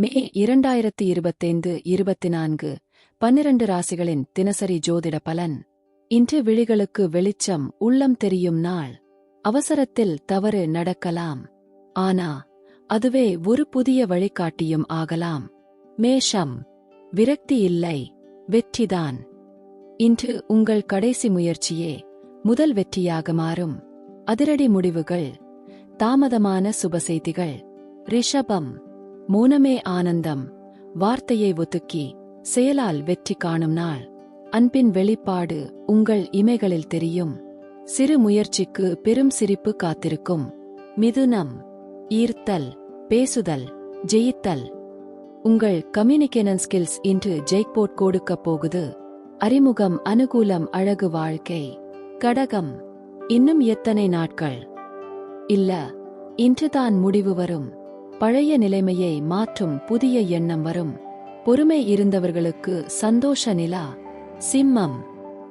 மே இரண்டாயிரத்தி இருபத்தைந்து இருபத்தி நான்கு பன்னிரண்டு ராசிகளின் தினசரி ஜோதிட பலன். இன்று விழிகளுக்கு வெளிச்சம் உள்ளம் தெரியும் நாள். அவசரத்தில் தவறு நடக்கலாம். ஆனா அதுவே ஒரு புதிய வழிகாட்டியும் ஆகலாம். மேஷம் விரக்தி இல்லை வெற்றிதான். இன்று உங்கள் கடைசி முயற்சியே முதல் வெற்றியாக மாறும். அதிரடி முடிவுகள் தாமதமான சுபசெய்திகள் ரிஷபம் மௌனமே ஆனந்தம். வார்த்தையை ஒதுக்கி செயலால் வெற்றி காணும் நாள். அன்பின் வெளிப்பாடு உங்கள் இமைகளில் தெரியும். சிறு முயற்சிக்கு பெரும் சிரிப்பு காத்திருக்கும். மிதுனம் ஈர்த்தல் பேசுதல் ஜெயித்தல். உங்கள் கம்யூனிகேஷன் ஸ்கில்ஸ் இன்று ஜெய்க்போர்ட் கொடுக்கப் போகுது. அறிமுகம் அனுகூலம் அழகு வாழ்க்கை. கடகம் இன்னும் எத்தனை நாட்கள்? இல்ல இன்றுதான் முடிவு வரும். பழைய நிலைமையை மாற்றும் புதிய எண்ணம் வரும். பொறுமை இருந்தவர்களுக்கு சந்தோஷ நிலா. சிம்மம்.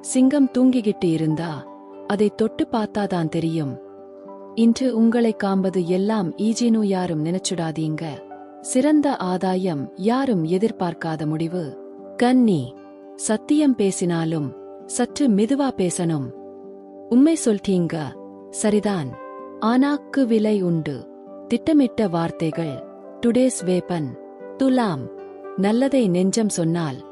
சிங்கம் தூங்கிக்கிட்டு இருந்தா அதை தொட்டு பார்த்தாதான் தெரியும். இன்று உங்களை காண்பது எல்லாம் ஈஜினு யாரும் நினைச்சுடாதீங்க. சிறந்த ஆதாயம் யாரும் எதிர்பார்க்காத முடிவு. கன்னி. சத்தியம் பேசினாலும் சற்று மெதுவா பேசணும். உண்மை சொல்றீங்க. சரிதான். ஆனாக்கு விலை உண்டு. திட்டமிட்ட வார்த்தைகள். டுடேஸ் வேப்பன் துலாம். நல்லதை நெஞ்சம் சொன்னால்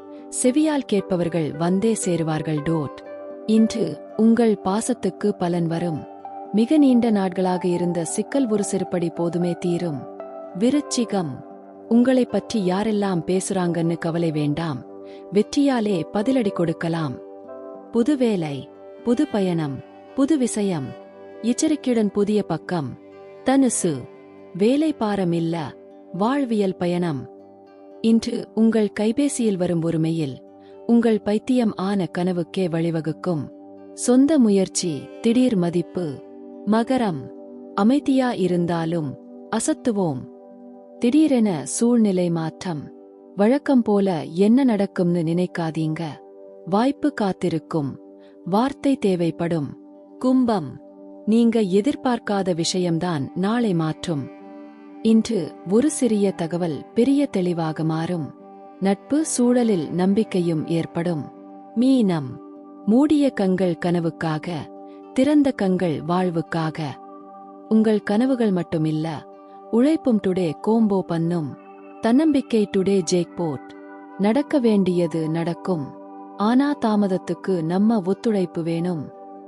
செவியால் கேட்பவர்கள் வந்தே சேருவார்கள் டோட். இன்று உங்கள் பாசத்துக்கு பலன் வரும். மிக நீண்ட நாட்களாக இருந்த சிக்கல் ஒரு சிறுபடி போதுமே தீரும். விருச்சிகம். உங்களை பற்றி யாரெல்லாம் பேசுறாங்கன்னு கவலை வேண்டாம். வெற்றியாலே பதிலடி கொடுக்கலாம். புது வேலை புது பயணம் புது விஷயம் எச்சரிக்கையுடன் புதிய பக்கம். தனுசு. வேலை பாரம் இல்ல வாழ்வியல் பயணம். இன்று உங்கள் கைபேசியில் வரும் உரிமையில் உங்கள் பைத்தியம் ஆன கனவுக்கே வழிவகுக்கும். சொந்த முயற்சி திடீர் மதிப்பு மகரம் அமைதியா இருந்தாலும் அசத்துவோம். திடீரென சூழ்நிலை மாற்றம் வழக்கம் போல என்ன நடக்கும்னு நினைக்காதீங்க. வாய்ப்பு காத்திருக்கும் வார்த்தை தேவைப்படும். கும்பம் நீங்க எதிர்பார்க்காத விஷயம்தான் நாளை மாற்றும். இன்று ஒரு சிறிய தகவல் பெரிய தெளிவாக மாறும். நட்பு சூழலில் நம்பிக்கையும் ஏற்படும். மீனம். மூடிய கங்கள் கனவுக்காக திறந்த கங்கள் வாழ்வுக்காக. உங்கள் கனவுகள் மட்டுமில்ல உழைப்பும் டுடே கோம்போ பண்ணும். தன்னம்பிக்கை டுடே ஜேக்போர்ட் நடக்க வேண்டியது நடக்கும். ஆனா தாமதத்துக்கு நம்ம ஒத்துழைப்பு வேணும்.